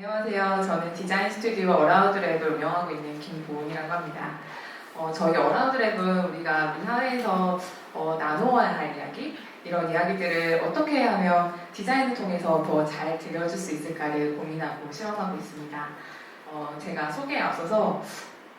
안녕하세요. 저는 디자인 스튜디오 어라우드 랩을 운영하고 있는 김보은이라고 합니다. 어, 저희 어라우드 랩은 우리가 우리 사회에서 어, 나누어야 할 이야기, 이런 이야기들을 어떻게 하면 디자인을 통해서 더 잘 들려줄 수 있을까를 고민하고 실험하고 있습니다. 어, 제가 소개에 앞서서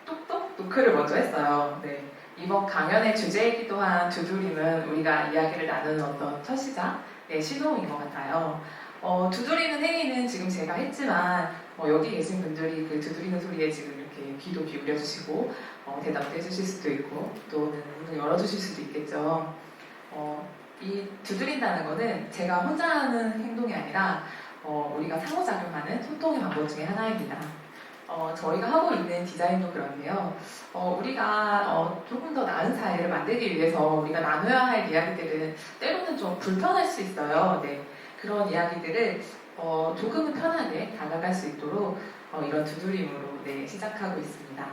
뚝뚝 노크를 먼저 했어요. 네. 이번 강연의 주제이기도 한 두드림은 우리가 이야기를 나누는 어떤 첫 시작의 시도인 것 같아요. 어, 두드리는 행위는 제가 했지만 어, 여기 계신 분들이 그 두드리는 소리에 지금 이렇게 귀도 기울여 주시고 어, 대답도 해주실 수도 있고 또는 문을 열어주실 수도 있겠죠. 어, 이 두드린다는 거는 제가 혼자 하는 행동이 아니라 어, 우리가 상호작용하는 소통의 방법 중에 하나입니다. 어, 저희가 하고 있는 디자인도 그런데요. 어, 우리가 어, 조금 더 나은 사회를 만들기 위해서 우리가 나눠야 할 이야기들은 때로는 좀 불편할 수 있어요. 네. 그런 이야기들을 어, 조금은 편하게 다가갈 수 있도록 어, 이런 두드림으로 네, 시작하고 있습니다.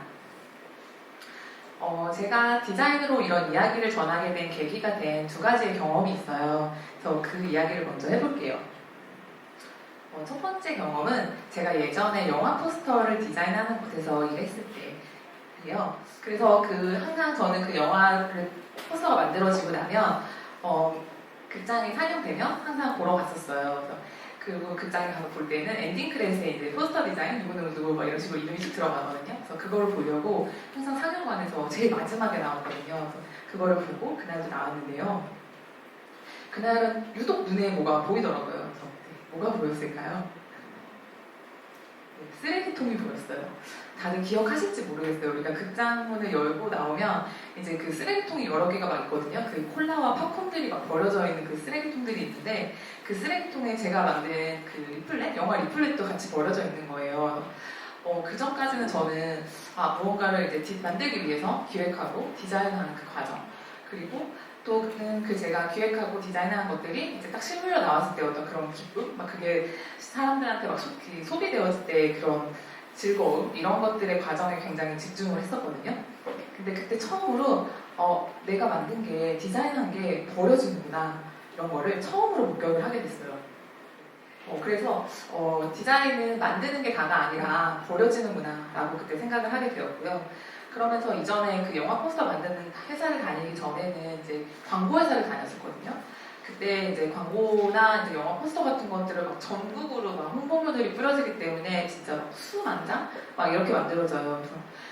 어, 제가 디자인으로 이런 이야기를 전하게 된 계기가 된 두 가지의 경험이 있어요. 그래서 그 이야기를 먼저 해볼게요. 어, 첫 번째 경험은 제가 예전에 영화 포스터를 디자인하는 곳에서 일했을 때예요. 그래서 그 항상 저는 그 영화를 포스터가 만들어지고 나면 어, 극장에 상영되면 항상 보러 갔었어요. 그리고 극장에 가서 볼 때는 엔딩 크레딧에 이제 포스터 디자인 누구누구 누구 막 이런 식으로 이름이 쭉 들어가거든요. 그래서 그거를 보려고 항상 상영관에서 제일 마지막에 나왔거든요. 그거를 보고 그날도 나왔는데요. 그날은 유독 눈에 뭐가 보이더라고요. 그래서 네, 뭐가 보였을까요? 네, 쓰레기통이 보였어요. 다들 기억하실지 모르겠어요. 우리가 극장문을 열고 나오면 이제 그 쓰레기통이 여러 개가 막 있거든요. 그 콜라와 팝콘들이 막 버려져 있는 그 쓰레기통들이 있는데 그 쓰레기통에 제가 만든 그 리플렛, 영화 리플렛도 같이 버려져 있는 거예요. 어, 그 전까지는 저는 아, 무언가를 이제 디- 만들기 위해서 기획하고 디자인하는 그 과정 그리고 또는 그 제가 기획하고 디자인하는 것들이 이제 딱 실물로 나왔을 때 어떤 그런 기쁨, 막 그게 사람들한테 막 소, 그 소비되었을 때 그런 즐거움 이런 것들의 과정에 굉장히 집중을 했었거든요. 근데 그때 처음으로 어, 내가 만든 게 디자인한 게 버려지는구나 이런 거를 처음으로 목격을 하게 됐어요. 어, 그래서 어, 디자인은 만드는 게 다가 아니라 버려지는구나라고 그때 생각을 하게 되었고요. 그러면서 이전에 그 영화 포스터 만드는 회사를 다니기 전에는 이제 광고 회사를 다녔었거든요. 그때 이제 광고나 이제 영화 포스터 같은 것들을 막 전국으로 막 홍보물들이 뿌려지기 때문에 진짜 막 수만 장? 막 이렇게 만들어져요.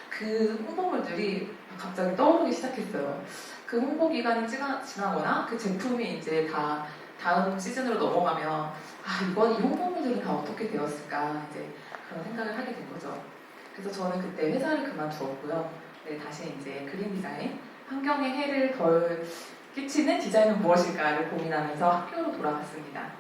그 홍보물들이 갑자기 떠오르기 시작했어요. 그 홍보 기간이 지나, 지나거나 그 제품이 이제 다 다음 시즌으로 넘어가면 아 이번 이 홍보물들은 다 어떻게 되었을까 이제 그런 생각을 하게 된 거죠. 그래서 저는 그때 회사를 그만두었고요. 네, 다시 이제 그린 디자인, 환경에 해를 덜 끼치는 디자인은 무엇일까를 고민하면서 학교로 돌아갔습니다.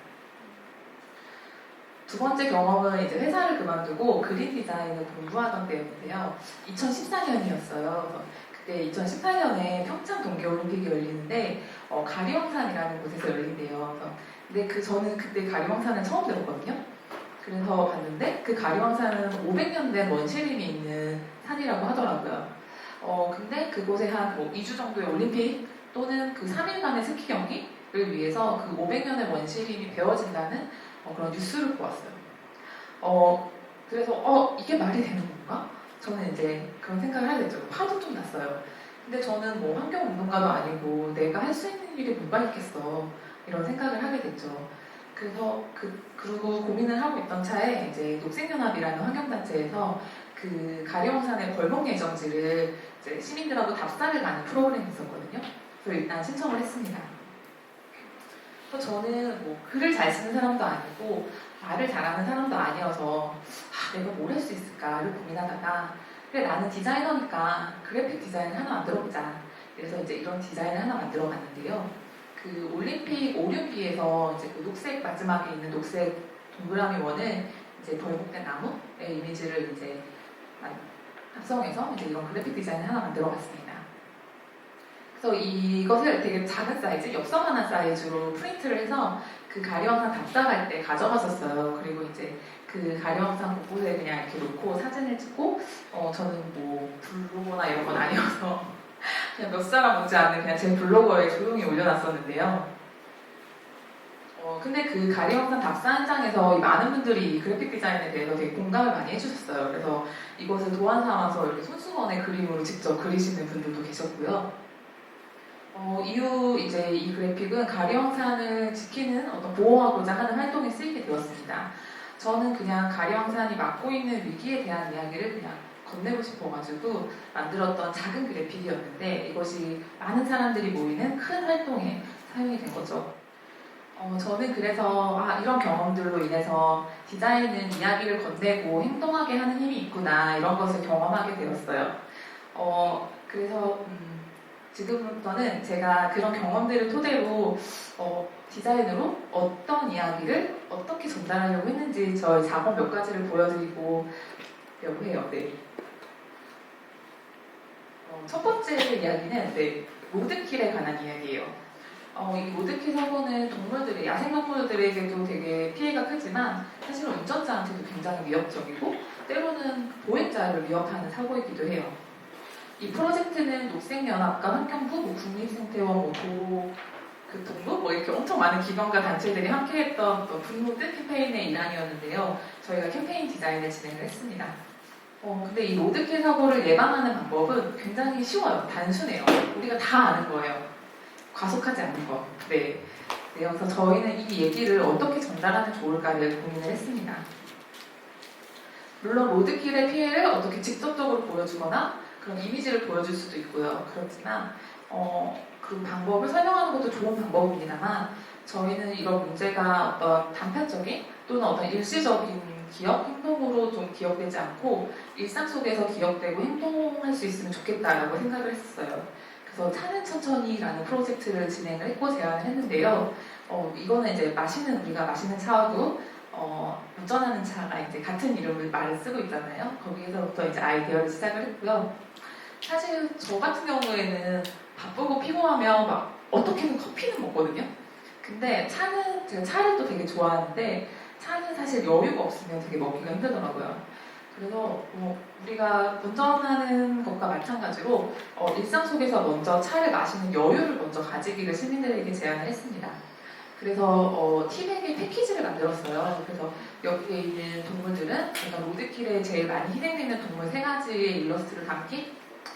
두 번째 경험은 이제 회사를 그만두고 그린 디자인을 공부하던 때였는데요. 2014년이었어요. 그때 2018년에 평창 동계올림픽이 열리는데 어, 가리왕산이라는 곳에서 열린대요. 근데 그 저는 그때 가리왕산을 처음 들었거든요. 그래서 봤는데 그 가리왕산은 500년 된 원시림이 있는 산이라고 하더라고요. 어 근데 그곳에 한 뭐 2주 정도의 올림픽 또는 그 3일간의 스키 경기를 위해서 그 500년의 원시림이 베어진다는 어, 그런 뉴스를 보았어요. 어 그래서 어 이게 말이 되는 건가? 저는 이제 그런 생각을 하게 됐죠. 화도 좀 났어요. 근데 저는 뭐 환경운동가도 아니고 내가 할 수 있는 일이 뭐가 있겠어 이런 생각을 하게 됐죠. 그래서 그 그리고 고민을 하고 있던 차에 이제 녹색연합이라는 환경단체에서 그 가려움산의 벌목 예정지를 이제 시민들하고 답사를 가는 프로그램이 있었거든요. 그래서 일단 신청을 했습니다. 그래서 저는 뭐 글을 잘 쓰는 사람도 아니고 말을 잘하는 사람도 아니어서 아, 내가 뭘 할 수 있을까를 고민하다가 그래 나는 디자이너니까 그래픽 디자인을 하나 만들어보자. 그래서 이제 이런 디자인을 하나 만들어 봤는데요. 그 올림픽 오륜비에서 이제 그 녹색 마지막에 있는 녹색 동그라미 원은 이제 벌목된 나무의 이미지를 이제 합성해서 이제 이런 그래픽 디자인을 하나 만들어 봤습니다. 그래서 이것을 되게 작은 사이즈, 엽서만한 사이즈로 프린트를 해서 그 가려왕산 답사할 때 가져갔었어요. 그리고 이제 그 가려왕산 곳곳에 그냥 이렇게 놓고 사진을 찍고, 어, 저는 뭐 블로거나 이런 건 아니어서 그냥 몇 사람 오지 않는 그냥 제 블로거에 조용히 올려놨었는데요. 어, 어, 근데 그 가리영상 답사 현장에서 이 많은 분들이 이 그래픽 디자인에 대해서 되게 공감을 많이 해주셨어요. 그래서 이것을 도안 삼아서 이렇게 손수건의 그림으로 직접 그리시는 분들도 계셨고요. 어, 이후 이제 이 그래픽은 가리왕산을 지키는 어떤 보호하고자 하는 활동에 쓰이게 되었습니다. 저는 그냥 가리왕산이 맡고 있는 위기에 대한 이야기를 그냥 건네고 싶어가지고 만들었던 작은 그래픽이었는데 이것이 많은 사람들이 모이는 큰 활동에 사용이 된 거죠. 어, 저는 그래서 아, 이런 경험들로 인해서 디자인은 이야기를 건네고 행동하게 하는 힘이 있구나 이런 것을 경험하게 되었어요. 어, 그래서 음, 지금부터는 제가 그런 경험들을 토대로 어, 디자인으로 어떤 이야기를 어떻게 전달하려고 했는지 저희 작업 몇 가지를 보여드리고 려고 해요. 네. 어, 첫 번째 이야기는 네, 로드킬에 관한 이야기예요. 어, 이 로드킬 사고는 동물들의 야생동물들에게도 되게 피해가 크지만 사실은 운전자한테도 굉장히 위협적이고 때로는 보행자를 위협하는 사고이기도 해요. 이 프로젝트는 녹색연합과 환경부, 뭐 국립생태원, 뭐 도로 교통부 뭐 이렇게 엄청 많은 기관과 단체들이 함께했던 어떤 분노드 캠페인의 일환이었는데요. 저희가 캠페인 디자인을 진행을 했습니다. 어, 근데 이 로드킬 사고를 예방하는 방법은 굉장히 쉬워요. 단순해요. 우리가 다 아는 거예요. 과속하지 않는 거. 네. 네, 그래서 저희는 이 얘기를 어떻게 전달하면 좋을까를 고민을 했습니다. 물론 로드킬의 피해를 어떻게 직접적으로 보여주거나 그런 이미지를 보여줄 수도 있고요. 그렇지만 어, 그 방법을 설명하는 것도 좋은 방법입니다만 저희는 이런 문제가 어떤 단편적인 또는 어떤 일시적인 기억, 행동으로 좀 기억되지 않고 일상 속에서 기억되고 행동할 수 있으면 좋겠다라고 생각을 했었어요. 그래서 차는 천천히라는 프로젝트를 진행을 했고 제안을 했는데요. 어, 이거는 이제 마시는 우리가 마시는 차하고 어, 운전하는 차가 이제 같은 이름을 말을 쓰고 있잖아요. 거기에서부터 이제 아이디어를 시작을 했고요. 사실 저 같은 경우에는 바쁘고 피곤하면 막 어떻게든 커피는 먹거든요. 근데 차는 제가 차를 또 되게 좋아하는데 차는 사실 여유가 없으면 되게 먹기가 힘들더라고요. 그래서 뭐 우리가 운전하는 것과 마찬가지로 어, 일상 속에서 먼저 차를 마시는 여유를 먼저 가지기를 시민들에게 제안을 했습니다. 그래서 어, 티백의 패키지를 만들었어요. 그래서 여기에 있는 동물들은 제가 로드킬에 제일 많이 희생되는 동물 세 가지의 일러스트를 담긴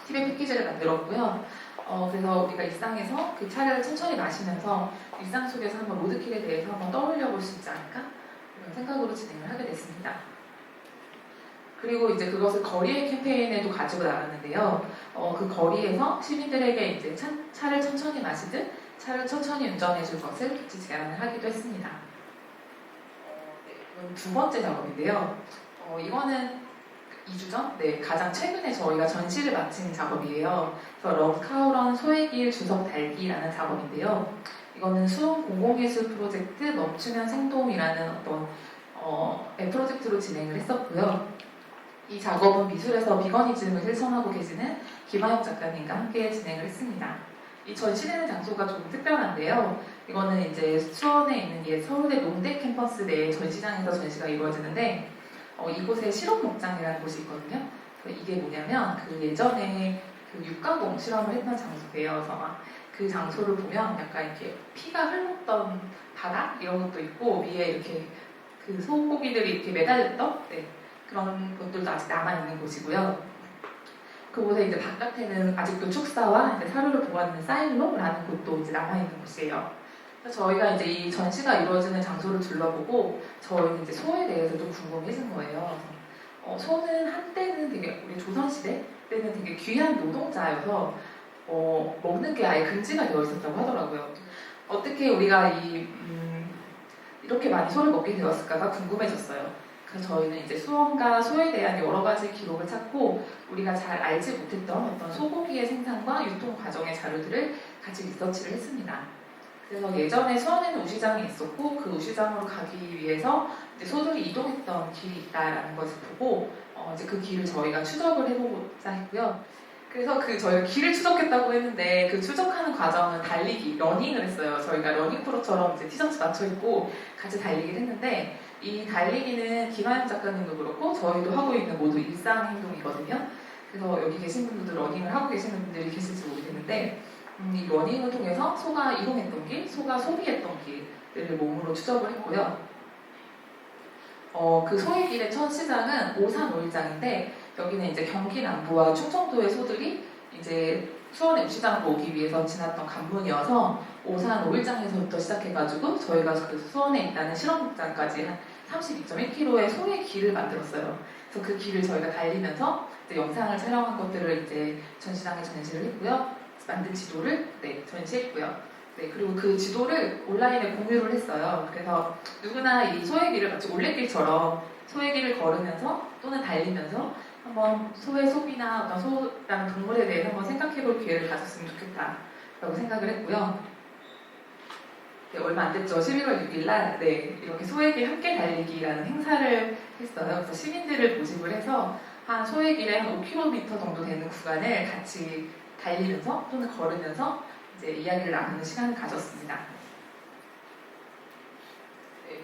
티백 패키지를 만들었고요. 어, 그래서 우리가 일상에서 그 차를 천천히 마시면서 일상 속에서 한번 로드킬에 대해서 한번 떠올려 볼 수 있지 않을까? 생각으로 진행을 하게 됐습니다. 그리고 이제 그것을 거리의 캠페인에도 가지고 나갔는데요. 어, 그 거리에서 시민들에게 이제 차, 차를 천천히 마시듯 차를 천천히 운전해 줄 것을 같이 제안을 하기도 했습니다. 어, 네, 두 번째 작업인데요. 어, 이거는 2주 전? 네, 가장 최근에 저희가 전시를 마친 작업이에요. 그래서 러브카우런 소외길 주석 달기라는 작업인데요. 이거는 수원 공공예술 프로젝트 멈추면 생동이라는 어떤 어, 앱 프로젝트로 진행을 했었고요. 이 작업은 미술에서 비거니즘을 실천하고 계시는 김하영 작가님과 함께 진행을 했습니다. 이 전시되는 장소가 좀 특별한데요. 이거는 이제 수원에 있는 옛 서울대 농대 캠퍼스 내 전시장에서 전시가 이루어지는데 어, 이곳에 실험 목장이라는 곳이 있거든요. 이게 뭐냐면 그 예전에 그 육가공 실험을 했던 장소예요. 그래서 막 그 장소를 보면 약간 이렇게 피가 흘렀던 바닥 이런 것도 있고 위에 이렇게 그 소고기들이 이렇게 매달렸던 네, 그런 것들도 아직 남아 있는 곳이고요. 그곳에 이제 바깥에는 아직도 축사와 이제 사료를 보관하는 사일로라는 곳도 이제 남아 있는 곳이에요. 그래서 저희가 이제 이 전시가 이루어지는 장소를 둘러보고 저희는 이제 소에 대해서 좀 궁금해진 거예요. 어, 소는 한때는 되게 우리 조선시대 때는 되게 귀한 노동자여서 어, 먹는 게 아예 금지가 되어 있었다고 하더라고요. 어떻게 우리가 이, 음, 이렇게 많이 소를 먹게 되었을까가 궁금해졌어요. 그래서 저희는 이제 수원과 소에 대한 여러 가지 기록을 찾고 우리가 잘 알지 못했던 어떤 소고기의 생산과 유통 과정의 자료들을 같이 리서치를 했습니다. 그래서 예전에 수원에는 우시장이 있었고 그 우시장으로 가기 위해서 소들이 이동했던 길이 있다라는 것을 보고 어 이제 그 길을 저희가 추적을 해보고자 했고요. 그래서 그 저희가 길을 추적했다고 했는데 그 추적하는 과정은 달리기, 러닝을 했어요. 저희가 러닝 프로처럼 이제 티셔츠 맞춰 입고 같이 달리기를 했는데 이 달리기는 김하영 작가님도 그렇고 저희도 하고 있는 모두 일상 행동이거든요. 그래서 여기 계신 분들도 러닝을 하고 계시는 분들이 계실지 모르겠는데 음, 이 러닝을 통해서 소가 이동했던 길, 소가 소비했던 길, 것들을 몸으로 추적을 했고요. 어, 그 소액일의 첫 시장은 오산 오일장인데 여기는 이제 경기 남부와 충청도의 소들이 이제 수원 MC장으로 오기 위해서 지났던 관문이어서 오산 오일장에서부터 시작해가지고 저희가 그 수원에 있다는 실험장까지 한 32.1km의 소의 길을 만들었어요. 그래서 그 길을 저희가 달리면서 영상을 촬영한 것들을 이제 전시장에 전시를 했고요. 만든 지도를 네, 전시했고요. 네, 그리고 그 지도를 온라인에 공유를 했어요. 그래서 누구나 이 소의 길을 마치 올레길처럼 소의 길을 걸으면서 또는 달리면서 한번 소의 소비나 어떤 소라는 동물에 대해 한번 생각해 볼 기회를 가졌으면 좋겠다라고 생각을 했고요. 네, 얼마 안 됐죠. 11월 6일 날 네, 이렇게 길 함께 달리기라는 행사를 했어요. 그래서 시민들을 모집을 해서 한 소의 길에 한 5km 정도 되는 구간을 같이 달리면서 또는 걸으면서 이제 이야기를 나누는 시간을 가졌습니다. 네,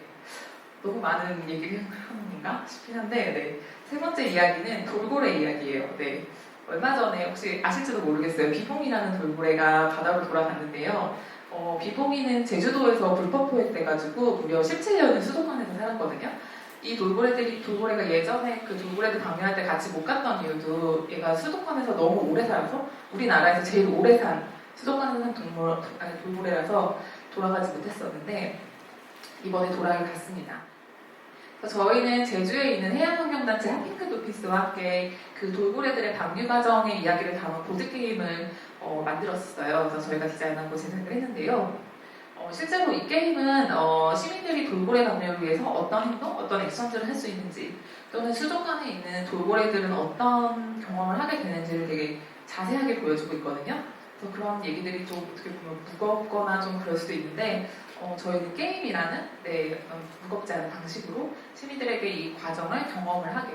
너무 많은 얘기를 하는 건가 싶긴 한데 네. 세 번째 이야기는 돌고래 이야기예요. 네. 얼마 전에 혹시 아실지도 모르겠어요. 비봉이라는 돌고래가 바다로 돌아갔는데요. 어, 비봉이는 제주도에서 불법 포획돼가지고 무려 17년을 수도권에서 살았거든요. 이 돌고래들이 돌고래가 예전에 그 돌고래들 방류할 때 같이 못 갔던 이유도 얘가 수도권에서 너무 오래 살아서 우리나라에서 제일 오래 산 수도권에서 산 동물 아니 돌고래라서 돌아가지 못했었는데 이번에 돌아를 갔습니다. 그래서 저희는 제주에 있는 해양환경단체 핫핑크 도피스와 함께 그 돌고래들의 방류 과정의 이야기를 담은 보드게임을 어, 만들었어요. 그래서 저희가 디자인하고 제작을 했는데요. 어, 실제로 이 게임은 어, 시민들이 돌고래 방류를 위해서 어떤 행동, 어떤 액션들을 할 수 있는지 또는 수족관에 있는 돌고래들은 어떤 경험을 하게 되는지를 되게 자세하게 보여주고 있거든요. 그래서 그런 얘기들이 좀 어떻게 보면 무겁거나 좀 그럴 수도 있는데 어, 저희는 게임이라는 네, 어떤 무겁지 않은 방식으로 시민들에게 이 과정을 경험을 하게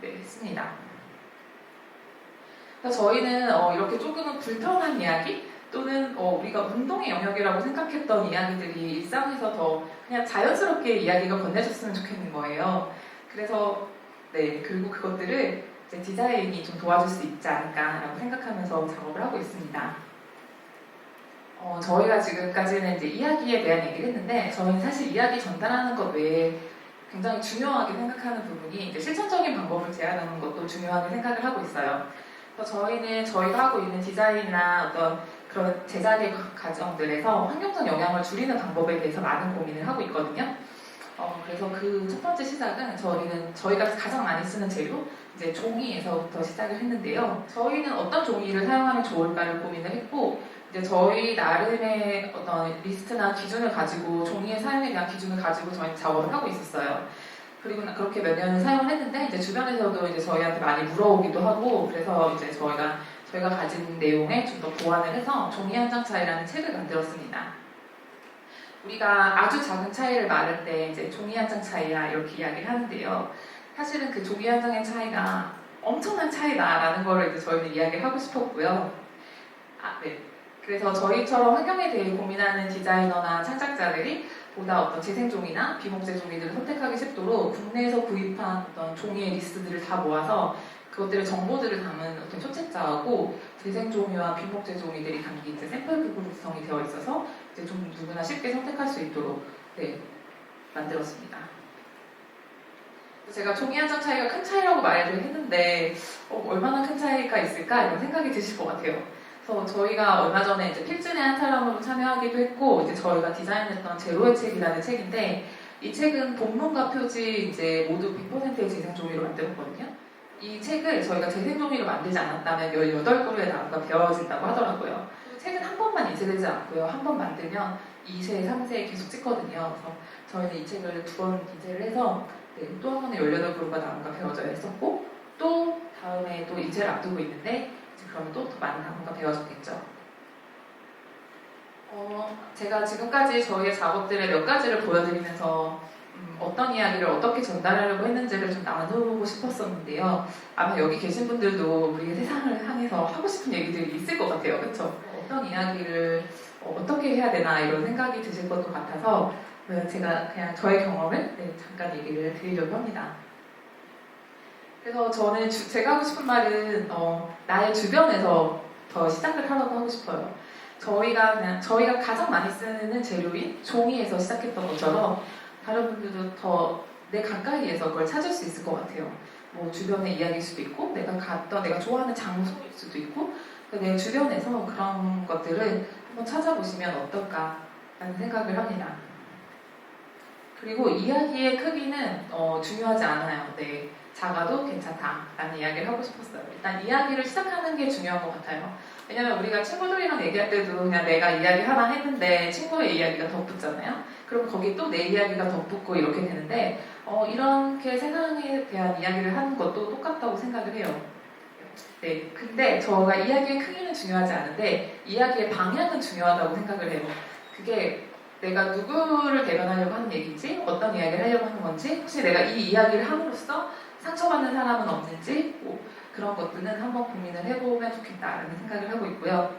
네, 했습니다. 그래서 저희는 어, 이렇게 조금은 불편한 이야기 또는 어, 우리가 운동의 영역이라고 생각했던 이야기들이 일상에서 더 그냥 자연스럽게 이야기가 건네졌으면 좋겠는 거예요. 그래서 네 그리고 그것들을 디자인이 좀 도와줄 수 있지 않을까라고 생각하면서 작업을 하고 있습니다. 어, 저희가 지금까지는 이제 이야기에 대한 얘기를 했는데 저희는 사실 이야기 전달하는 것 외에 굉장히 중요하게 생각하는 부분이 이제 실천적인 방법을 제안하는 것도 중요하게 생각을 하고 있어요. 그래서 저희는 저희가 하고 있는 디자인이나 어떤 그런 제작의 과정들에서 환경적 영향을 줄이는 방법에 대해서 많은 고민을 하고 있거든요. 어, 그래서 그 첫 번째 시작은 저희는 저희가 가장 많이 쓰는 재료 이제 종이에서부터 시작을 했는데요. 저희는 어떤 종이를 사용하면 좋을까를 고민을 했고 이제 저희 나름의 어떤 리스트나 기준을 가지고 종이의 사용에 대한 기준을 가지고 저희 작업을 하고 있었어요. 그리고 나- 그렇게 몇 년을 사용을 했는데 이제 주변에서도 이제 저희한테 많이 물어오기도 하고 그래서 이제 저희가 저희가 가진 내용에 좀 더 보완을 해서 종이 한 장 차이라는 책을 만들었습니다. 우리가 아주 작은 차이를 말할 때 이제 종이 한 장 차이야 이렇게 이야기를 하는데요. 사실은 그 종이 한 장의 차이가 엄청난 차이다라는 거를 이제 저희는 이야기를 하고 싶었고요. 아, 네. 그래서 저희처럼 환경에 대해 고민하는 디자이너나 창작자들이 보다 어떤 재생종이나 비목재 종이들을 선택하기 쉽도록 국내에서 구입한 어떤 종이의 리스트들을 다 모아서 그것들의 정보들을 담은 어떤 초책자하고 재생종이와 비목재 종이들이 담긴 이제 샘플북으로 구성이 되어 있어서 이제 좀 누구나 쉽게 선택할 수 있도록 네, 만들었습니다. 제가 종이 한 장 차이가 큰 차이라고 말을 했는데 어, 얼마나 큰 차이가 있을까 이런 생각이 드실 것 같아요. 그래서 저희가 얼마 전에 이제 필진의 한 사람으로 참여하기도 했고 이제 저희가 디자인했던 제로의 책이라는 책인데 이 책은 본문과 표지 이제 모두 100%의 재생 종이로 만들었거든요. 이 책을 저희가 재생 종이로 만들지 않았다면 18그루의 나무가 베어진다고 하더라고요. 책은 한 번만 인쇄되지 않고요. 한 번 만들면 2세, 3세 계속 찍거든요. 그래서 저희는 이 책을 두 번 인쇄를 해서 네, 또한 번에 18그루가 나무가 베어져야 했었고 또 다음에 또 인쇄를 앞두고 있는데 그러면 또더 많은 나무가 베어졌겠죠. 어, 제가 지금까지 저희의 작업들의 몇 가지를 보여드리면서 음, 어떤 이야기를 어떻게 전달하려고 했는지를 좀 나눠보고 싶었었는데요. 아마 여기 계신 분들도 우리의 세상을 향해서 하고 싶은 얘기들이 있을 것 같아요. 그렇죠? 어떤 이야기를 어, 떻게 해야 되나 이런 생각이 드실 것도 같아서 네, 제가 그냥 저의 경험을 네, 잠깐 얘기를 드리려고 합니다. 그래서 저는 주- 제가 하고 싶은 말은 어, 나의 주변에서 더 시작을 하라고 하고 싶어요. 저희가 그냥 저희가 가장 많이 쓰는 재료인 종이에서 시작했던 것처럼 다른 분들도 더 내 가까이에서 그걸 찾을 수 있을 것 같아요. 뭐 주변의 이야기일 수도 있고 내가 갔던 내가 좋아하는 장소일 수도 있고 내 주변에서 그런 것들을 한번 찾아보시면 어떨까라는 생각을 합니다. 그리고 이야기의 크기는 어, 중요하지 않아요. 네, 작아도 괜찮다라는 이야기를 하고 싶었어요. 일단 이야기를 시작하는 게 중요한 것 같아요. 왜냐면 우리가 친구들이랑 얘기할 때도 그냥 내가 이야기 하나 했는데 친구의 이야기가 덧붙잖아요. 그럼 거기 또 내 이야기가 덧붙고 이렇게 되는데 어, 이렇게 세상에 대한 이야기를 하는 것도 똑같다고 생각을 해요. 네, 근데 저가 이야기의 크기는 중요하지 않은데 이야기의 방향은 중요하다고 생각을 해요. 그게 내가 누구를 대변하려고 하는 얘기지, 어떤 이야기를 하려고 하는 건지, 혹시 내가 이 이야기를 함으로써 상처받는 사람은 없는지, 뭐 그런 것들은 한번 고민을 해보면 좋겠다라는 생각을 하고 있고요.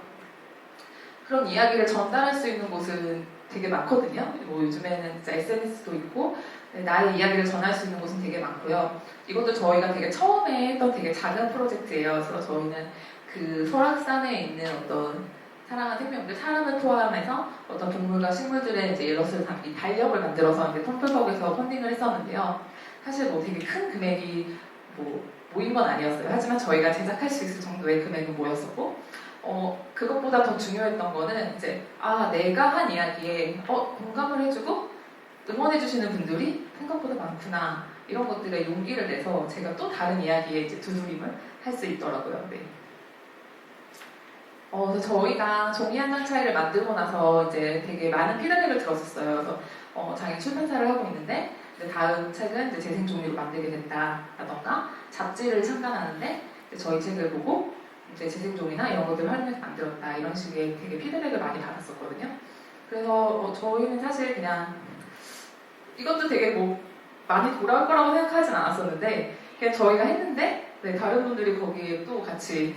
그런 이야기를 전달할 수 있는 곳은 되게 많거든요. 뭐 요즘에는 진짜 SNS도 있고, 네, 나의 이야기를 전할 수 있는 곳은 되게 많고요. 이것도 저희가 되게 처음에 했던 되게 작은 프로젝트예요. 그래서 저희는 그 설악산에 있는 어떤 사랑하는 생명들, 사람을 포함해서 어떤 동물과 식물들의 이제 일러스트를 담긴 달력을 만들어서 이제 텀블벅에서 펀딩을 했었는데요. 사실 뭐 되게 큰 금액이 뭐 모인 건 아니었어요. 하지만 저희가 제작할 수 있을 정도의 금액은 모였었고, 어, 그것보다 더 중요했던 거는 이제, 아, 내가 한 이야기에, 어, 공감을 해주고, 응원해주시는 분들이 생각보다 많구나. 이런 것들에 용기를 내서 제가 또 다른 이야기에 이제 두드림을 할 수 있더라고요. 네. 어, 저희가 종이 한 장 차이를 만들고 나서 이제 되게 많은 피드백을 들었었어요. 그래서 어, 장애 출판사를 하고 있는데 다음 책은 이제 재생 종이로 만들게 된다라던가 잡지를 이제 저희 책을 보고 이제 재생 종이나 이런 것들을 활용해서 만들었다 이런 식의 되게 피드백을 많이 받았었거든요. 그래서 어, 저희는 사실 그냥 이것도 되게 뭐 많이 돌아올 거라고 생각하진 않았었는데 그냥 저희가 했는데 네, 다른 분들이 거기에 또 같이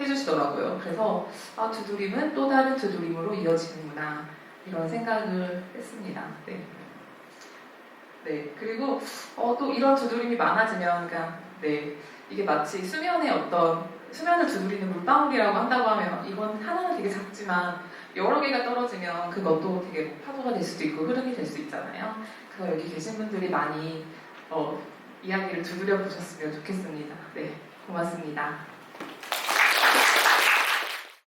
해주시더라고요. 그래서 아, 두드림은 또 다른 두드림으로 이어지는구나 이런 생각을 했습니다. 네. 네. 그리고 어, 또 이런 두드림이 많아지면 그러니까 네 이게 마치 수면에 어떤 수면을 두드리는 물방울이라고 한다고 하면 이건 하나는 되게 작지만 여러 개가 떨어지면 그것도 되게 뭐 파도가 될 수도 있고 흐름이 될 수 있잖아요. 그래서 여기 계신 분들이 많이 어, 이야기를 두드려 보셨으면 좋겠습니다. 네, 고맙습니다.